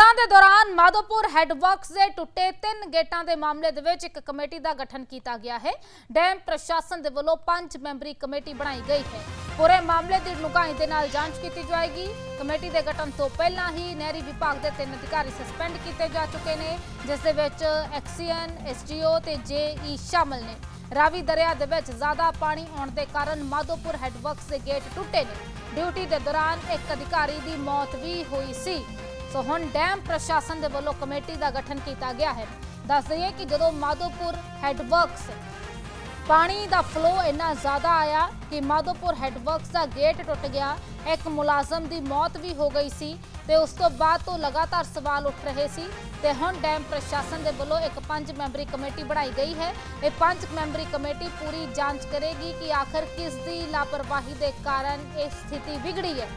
ਹੜ੍ਹਾਂ ਦੇ ਦੌਰਾਨ ਮਾਧੋਪੁਰ ਹੈਡਵਰਕਸ ਦੇ ਟੁੱਟੇ ਤਿੰਨ ਗੇਟਾਂ ਦੇ ਮਾਮਲੇ ਦੇ ਵਿੱਚ ਇੱਕ ਕਮੇਟੀ ਦਾ ਗਠਨ ਕੀਤਾ ਗਿਆ ਹੈ। ਡੈਮ ਪ੍ਰਸ਼ਾਸਨ ਦੇ ਵੱਲੋਂ ਪੰਜ ਮੈਂਬਰੀ ਕਮੇਟੀ ਬਣਾਈ ਗਈ ਹੈ। ਪੂਰੇ ਮਾਮਲੇ ਦੀ ਡੂੰਘਾਈ ਦੇ ਨਾਲ ਜਾਂਚ ਕੀਤੀ ਜਾਏਗੀ। ਕਮੇਟੀ ਦੇ ਗਠਨ ਤੋਂ ਪਹਿਲਾਂ ਹੀ ਨਹਿਰੀ ਵਿਭਾਗ ਦੇ ਤਿੰਨ ਅਧਿਕਾਰੀ ਸਸਪੈਂਡ ਕੀਤੇ ਜਾ ਚੁੱਕੇ ਨੇ, ਜਿਸ ਦੇ ਵਿੱਚ ਐਕਸੀਐਨ ਐਸਟੀਓ ਤੇ ਜੇਈ ਸ਼ਾਮਲ ਨੇ। ਰਾਵੀ ਦਰਿਆ ਦੇ ਵਿੱਚ ਜ਼ਿਆਦਾ ਪਾਣੀ ਆਉਣ ਦੇ ਕਾਰਨ ਮਾਧੋਪੁਰ ਹੈਡਵਰਕਸ ਦੇ ਗੇਟ ਟੁੱਟੇ ਨੇ। ਡਿਊਟੀ ਦੇ ਦੌਰਾਨ ਇੱਕ ਅਧਿਕਾਰੀ ਦੀ ਮੌਤ ਵੀ ਹੋਈ ਸੀ। ਸੋ ਹੁਣ ਡੈਮ ਪ੍ਰਸ਼ਾਸਨ ਦੇ ਵੱਲੋਂ ਕਮੇਟੀ ਦਾ ਗਠਨ ਕੀਤਾ ਗਿਆ ਹੈ। ਦੱਸ ਦਈਏ ਕਿ ਜਦੋਂ ਮਾਧੋਪੁਰ ਹੈਡਵਰਕਸ ਪਾਣੀ ਦਾ ਫਲੋ ਇੰਨਾ ਜ਼ਿਆਦਾ ਆਇਆ ਕਿ ਮਾਧੋਪੁਰ ਹੈਡਵਰਕਸ ਦਾ ਗੇਟ ਟੁੱਟ ਗਿਆ, ਇੱਕ ਮੁਲਾਜ਼ਮ ਦੀ ਮੌਤ ਵੀ ਹੋ ਗਈ ਸੀ ਤੇ ਉਸ ਤੋਂ ਬਾਅਦ ਤੋਂ ਲਗਾਤਾਰ ਸਵਾਲ ਉੱਠ ਰਹੇ ਸੀ ਤੇ ਹੁਣ ਡੈਮ ਪ੍ਰਸ਼ਾਸਨ ਦੇ ਵੱਲੋਂ ਇੱਕ ਪੰਜ ਮੈਂਬਰੀ ਕਮੇਟੀ ਬਣਾਈ ਗਈ ਹੈ। ਇਹ ਪੰਜ ਮੈਂਬਰੀ ਕਮੇਟੀ ਪੂਰੀ ਜਾਂਚ ਕਰੇਗੀ ਕਿ ਆਖਰ ਕਿਸ ਦੀ ਲਾਪਰਵਾਹੀ ਦੇ ਕਾਰਨ ਇਹ ਸਥਿਤੀ ਵਿਗੜੀ ਹੈ।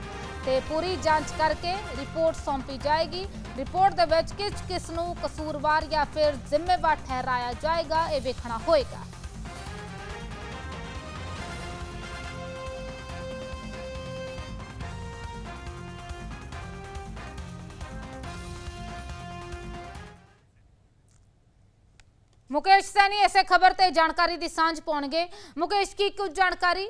ਤੇ ਪੂਰੀ ਜਾਂਚ ਕਰਕੇ ਰਿਪੋਰਟ ਸੌਂਪੀ ਜਾਏਗੀ। ਰਿਪੋਰਟ ਦੇ ਵਿੱਚ ਕਿਸ ਕਿਸ ਨੂੰ ਕਸੂਰਵਾਰ ਜਾਂ ਫਿਰ ਜ਼ਿੰਮੇਵਾਰ ਠਹਿਰਾਇਆ ਜਾਏਗਾ, ਇਹ ਵੇਖਣਾ ਹੋਏਗਾ। ਮੁਕੇਸ਼ ਸੈਣੀ, ਇਸੇ ਖਬਰ ਤੇ ਜਾਣਕਾਰੀ ਦੀ ਸਾਂਝ ਪਾਉਣਗੇ। ਮੁਕੇਸ਼, ਕੀ ਕੁਝ ਜਾਣਕਾਰੀ?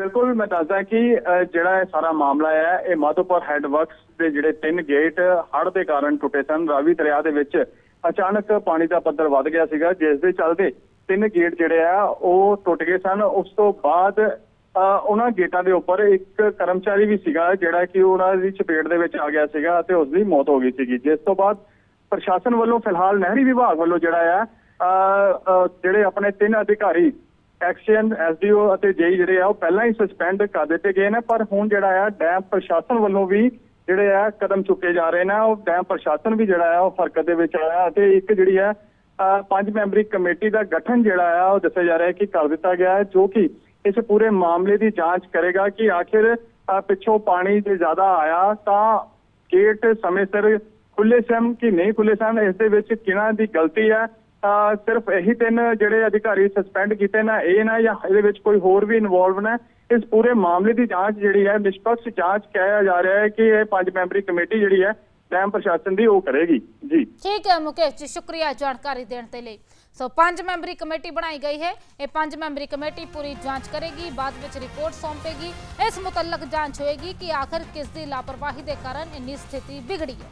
ਬਿਲਕੁਲ ਮੈਂ ਦੱਸਦਾ ਕਿ ਅਹ, ਜਿਹੜਾ ਇਹ ਸਾਰਾ ਮਾਮਲਾ ਹੈ ਇਹ ਮਾਧੋਪੁਰ ਹੈੱਡਵਰਕਸ ਦੇ ਜਿਹੜੇ ਤਿੰਨ ਗੇਟ ਹੜ੍ਹ ਦੇ ਕਾਰਨ ਟੁੱਟੇ ਸਨ। ਰਾਵੀ ਦਰਿਆ ਦੇ ਵਿੱਚ ਅਚਾਨਕ ਪਾਣੀ ਦਾ ਪੱਧਰ ਵੱਧ ਗਿਆ ਸੀਗਾ ਜਿਸ ਦੇ ਚੱਲਦੇ ਤਿੰਨ ਗੇਟ ਜਿਹੜੇ ਆ ਉਹ ਟੁੱਟ ਗਏ ਸਨ। ਉਸ ਤੋਂ ਬਾਅਦ ਅਹ, ਉਹਨਾਂ ਗੇਟਾਂ ਦੇ ਉੱਪਰ ਇੱਕ ਕਰਮਚਾਰੀ ਵੀ ਸੀਗਾ ਜਿਹੜਾ ਕਿ ਉਹਨਾਂ ਦੀ ਚਪੇਟ ਦੇ ਵਿੱਚ ਆ ਗਿਆ ਸੀਗਾ ਤੇ ਉਸ ਦੀ ਮੌਤ ਹੋ ਗਈ ਸੀਗੀ। ਜਿਸ ਤੋਂ ਬਾਅਦ ਪ੍ਰਸ਼ਾਸਨ ਵੱਲੋਂ ਫਿਲਹਾਲ ਨਹਿਰੀ ਵਿਭਾਗ ਵੱਲੋਂ ਜਿਹੜਾ ਆ ਅਹ, ਜਿਹੜੇ ਆਪਣੇ ਤਿੰਨ ਅਧਿਕਾਰੀ ਐਕਸ਼ਨ ਐਸਡੀਓ ਅਤੇ ਜੇਈ ਜਿਹੜੇ ਆ, ਉਹ ਪਹਿਲਾਂ ਹੀ ਸਸਪੈਂਡ ਕਰ ਦਿੱਤੇ ਗਏ ਨੇ, ਪਰ ਹੁਣ ਜਿਹੜਾ ਆ, ਡੈਮ ਪ੍ਰਸ਼ਾਸਨ ਵੱਲੋਂ ਵੀ ਜਿਹੜੇ ਆ, ਕਦਮ ਚੁੱਕੇ ਜਾ ਰਹੇ ਨੇ। ਉਹ ਡੈਮ ਪ੍ਰਸ਼ਾਸਨ ਵੀ ਜਿਹੜਾ ਆ, ਉਹ ਹਰਕਤ ਦੇ ਵਿੱਚ ਆਇਆ ਅਤੇ ਇੱਕ ਜਿਹੜੀ ਆ ਪੰਜ ਮੈਂਬਰੀ ਕਮੇਟੀ ਦਾ ਗਠਨ ਜਿਹੜਾ ਆ, ਉਹ ਦੱਸਿਆ ਜਾ ਰਿਹਾ ਹੈ ਕਿ ਕਰ ਦਿੱਤਾ ਗਿਆ ਹੈ, ਜੋ ਕਿ ਇਸ ਪੂਰੇ ਮਾਮਲੇ ਦੀ ਜਾਂਚ ਕਰੇਗਾ ਕਿ ਆਖਿਰ ਪਿੱਛੋਂ ਪਾਣੀ ਜੇ ਜ਼ਿਆਦਾ ਆਇਆ ਤਾਂ ਗੇਟ ਸਮੇਂ ਸਿਰ ਖੁੱਲੇ ਸਨ ਕਿ ਨਹੀਂ ਖੁੱਲੇ ਸਨ, ਇਸ ਦੇ ਵਿੱਚ ਕਿਹਨਾਂ ਦੀ ਗਲਤੀ ਹੈ ਸਿਰਫ ਇਹੀ ਤਿੰਨ ਜਿਹੜੇ ਅਧਿਕਾਰੀ ਸਸਪੈਂਡ ਕੀਤੇ ਨਾ, ਇਹ ਨਾ ਜਾਂ ਇਹਦੇ ਵਿੱਚ ਕੋਈ ਹੋਰ ਵੀ ਇਨਵੋਲਵ ਨੇ, ਇਸ ਪੂਰੇ ਮਾਮਲੇ ਦੀ ਜਾਂਚ ਜਿਹੜੀ ਹੈ, ਨਿਸ਼ਪਕਸ਼ ਜਾਂਚ ਕਿਹਾ ਜਾ ਰਿਹਾ ਹੈ ਕਿ ਇਹ ਪੰਜ ਮੈਂਬਰੀ ਕਮੇਟੀ ਜਿਹੜੀ ਹੈ, ਡੈਮ ਪ੍ਰਸ਼ਾਸਨ ਦੀ ਉਹ ਕਰੇਗੀ। ਜੀ। ਠੀਕ ਹੈ, ਮੁਕੇਸ਼ ਜੀ, ਸ਼ੁਕਰੀਆ ਜਾਣਕਾਰੀ ਦੇਣ ਦੇ ਲਈ। ਸੋ ਪੰਜ ਮੈਂਬਰੀ ਕਮੇਟੀ ਬਣਾਈ ਗਈ ਹੈ। ਇਹ ਪੰਜ ਮੈਂਬਰੀ ਕਮੇਟੀ ਪੂਰੀ ਜਾਂਚ ਕਰੇਗੀ, ਬਾਅਦ ਵਿੱਚ ਰਿਪੋਰਟ ਸੌਂਪੇਗੀ। ਇਸ ਮੁਤਲਕ ਜਾਂਚ ਹੋਏਗੀ ਕਿ ਆਖਰ ਕਿਸ ਦੀ ਲਾਪਰਵਾਹੀ ਦੇ ਕਾਰਨ ਇੰਨੀ ਸਥਿਤੀ ਵਿਗੜੀ ਹੈ।